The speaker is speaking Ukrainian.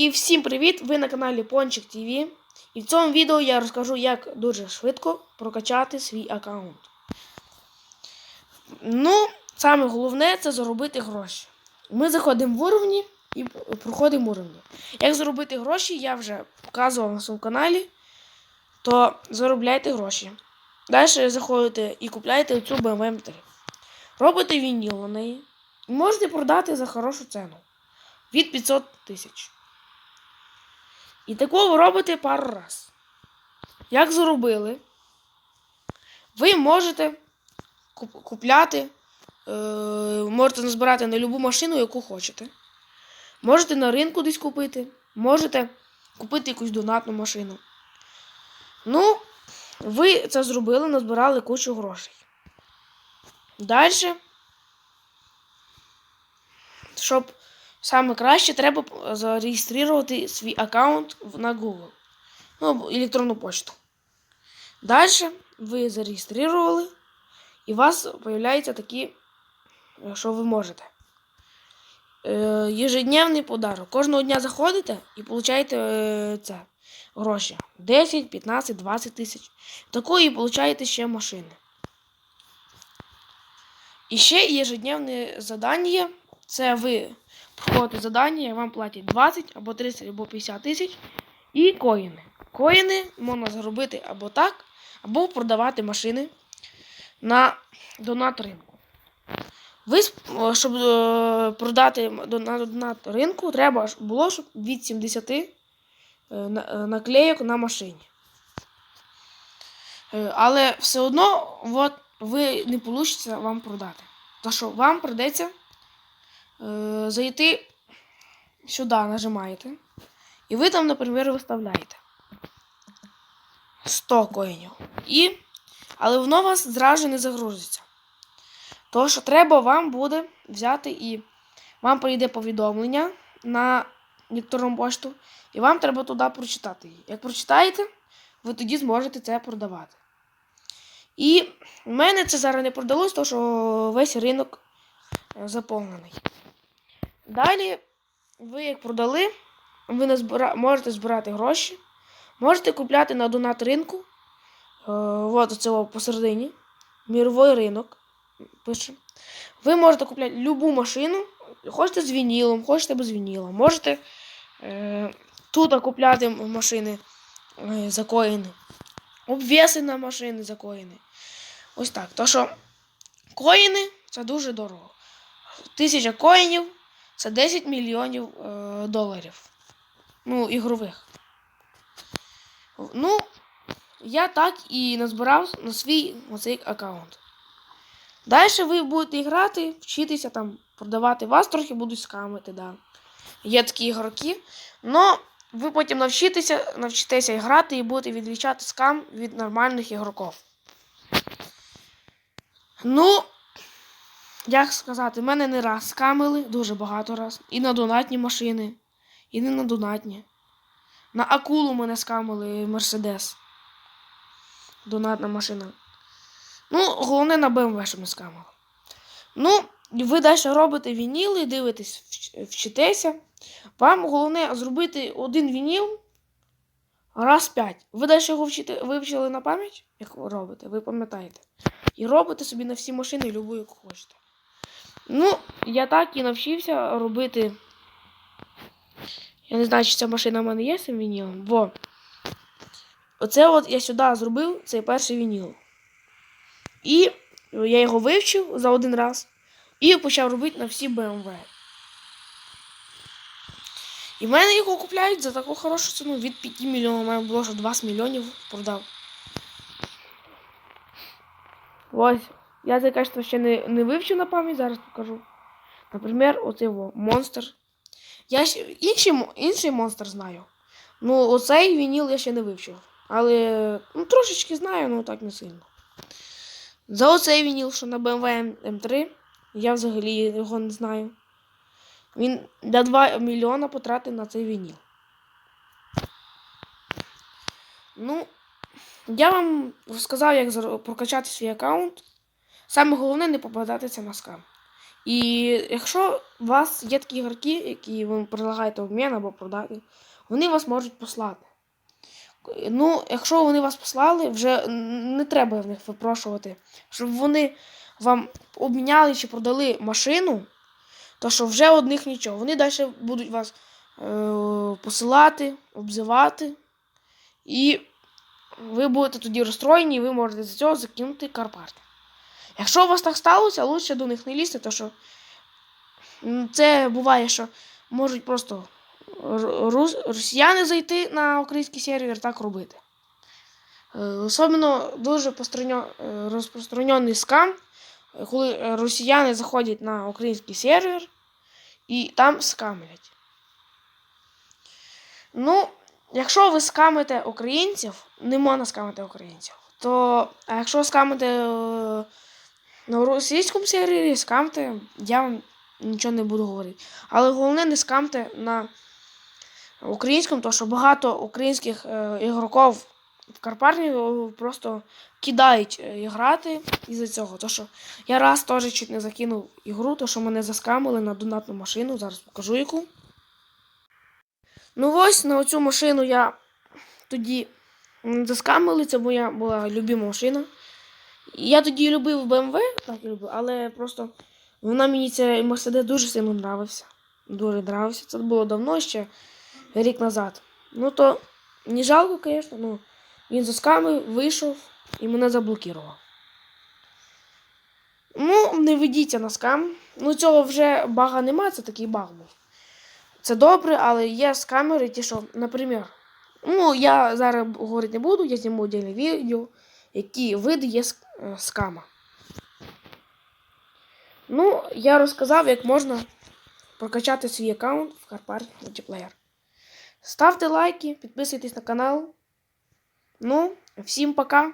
І всім привіт! Ви на каналі Пончик ТВ. І в цьому відео я розкажу, як дуже швидко прокачати свій аккаунт. Ну, саме головне це заробити гроші. Ми заходимо в уровні і проходимо уровні. Як заробити гроші, я вже показував на своєму каналі, то заробляйте гроші. Далі заходите і купляєте цю BMW M3. Робите вініл на неї. І можете продати за хорошу ціну. Від 500 тисяч. І такого робите пару раз. Як заробили, ви можете купляти, е, можете назбирати на любу машину, яку хочете. Можете на ринку десь купити, можете купити якусь донатну машину. Ну, ви це зробили, назбирали кучу грошей. Далі, щоб саме краще, треба зареєструвати свій аккаунт на Google. Ну, електронну почту. Далі ви зареєстрували, і у вас з'являються такі, е, що ви можете. Е, ежедневний подарок. Кожного дня заходите і получаєте е, це гроші. 10, 15, 20 тисяч. Такої получаєте ще машини. І ще ежедневне задання. Це ви проходите задання, вам платять 20 або 30 або 50 тисяч. І коїни. Коїни можна заробити або так, або продавати машини на донат ринку. Ви, щоб е, продати на донат ринку, треба було щоб від 70 е, на- е, наклейок на машині. Е, Але все одно от, ви не вийде вам продати. За що вам придеться е, зайти сюди, нажимаєте. І ви там, наприклад, виставляєте 100 коїнів. І, але воно у вас зразу не загрузиться. Що треба вам буде взяти і вам прийде повідомлення на електронну пошту, і вам треба туди прочитати її. Як прочитаєте, ви тоді зможете це продавати. І в мене це зараз не продалось, тому що весь ринок е, заповнений. Далі, ви як продали, ви назбира... можете збирати гроші, можете купляти на донат ринку. Е, от оце посередині. Міровий ринок. Пише. Ви можете купляти любу машину. Хочете з вінілом, хочете без вініла. Можете е, тут купляти машини е, за коїни. Обвіси на машини за коїни. Ось так. То що коїни це дуже дорого. Тисяча коїнів це 10 мільйонів е, доларів. Ну, ігрових. Ну, я так і назбирав на свій оцей аккаунт. Далі ви будете грати, вчитися там, продавати. Вас трохи будуть скамити, да. Є такі ігроки. Но ви потім навчитеся, навчитеся грати і будете відлічати скам від нормальних ігроків. Ну, як сказати, мене не раз скамили, дуже багато раз. І на донатні машини, і не на донатні. На акулу мене скамили Мерседес. Донатна машина. Ну, головне на БМВ, щоб не скамили. Ну, ви далі робите вініли, дивитесь, вчитеся. Вам головне зробити один вініл раз п'ять. Ви далі його вчите, вивчили на пам'ять, як ви робите, ви пам'ятаєте. І робите собі на всі машини любу, яку хочете. Ну, я так і навчився робити. Я не знаю, чи ця машина в мене є цим вінілом, бо оце от я сюди зробив цей перший вініл. І я його вивчив за один раз і почав робити на всі BMW. І в мене його купляють за таку хорошу ціну від 5 мільйонів. У мене було що 20 мільйонів продав. Ось. Я це, кажется, ще не, не вивчив на пам'ять, зараз покажу. Наприклад, оцей во, монстр. Я ще інший, інший монстр знаю. Ну, оцей вініл я ще не вивчив. Але ну, трошечки знаю, ну так не сильно. За оцей вініл, що на BMW M3, я взагалі його не знаю. Він для 2 мільйона потратив на цей вініл. Ну, я вам розказав, як прокачати свій аккаунт. Саме головне не попадатися на скам. І якщо у вас є такі ігроки, які ви предлагаєте обмін або продати, вони вас можуть послати. Ну, якщо вони вас послали, вже не треба в них випрошувати, щоб вони вам обміняли чи продали машину, то що вже одних нічого. Вони далі будуть вас е, посилати, обзивати, і ви будете тоді розстроєні, і ви можете з цього закинути карпарт. Якщо у вас так сталося, лучше до них не лізти, тому що це буває, що можуть просто росіяни зайти на український сервер так робити. Е, Особливо дуже е, розпространений скам, коли росіяни заходять на український сервер і там скамлять. Ну, якщо ви скамите українців, не можна скамити українців. То, а якщо скамите е, на російському сервері, скамте, я вам нічого не буду говорити. Але головне не скамте на українському, тому що багато українських е, ігроків в Карпарні е, просто кидають е, грати із-за цього. То, що я раз теж чуть не закинув ігру, то що мене заскамили на донатну машину. Зараз покажу яку. Ну ось на оцю машину я тоді заскамили, це моя була любима машина. Я тоді любив BMW, так любив, але просто вона мені цей Мерседес дуже сильно нравився. Дуже нравився. Це було давно ще рік назад. Ну то не жалко, звісно, ну він заскамив, вийшов і мене заблокував. Ну, не ведіться на скам. Ну, цього вже бага нема, це такий баг був. Це добре, але є скамери, ті, що, наприклад, ну, я зараз говорити не буду, я зніму отдельне відео, які види є ск- е, скама. Ну, я розказав, як можна прокачати свій аккаунт в Карпар Multiplayer. Ставте лайки, підписуйтесь на канал. Ну, всім пока!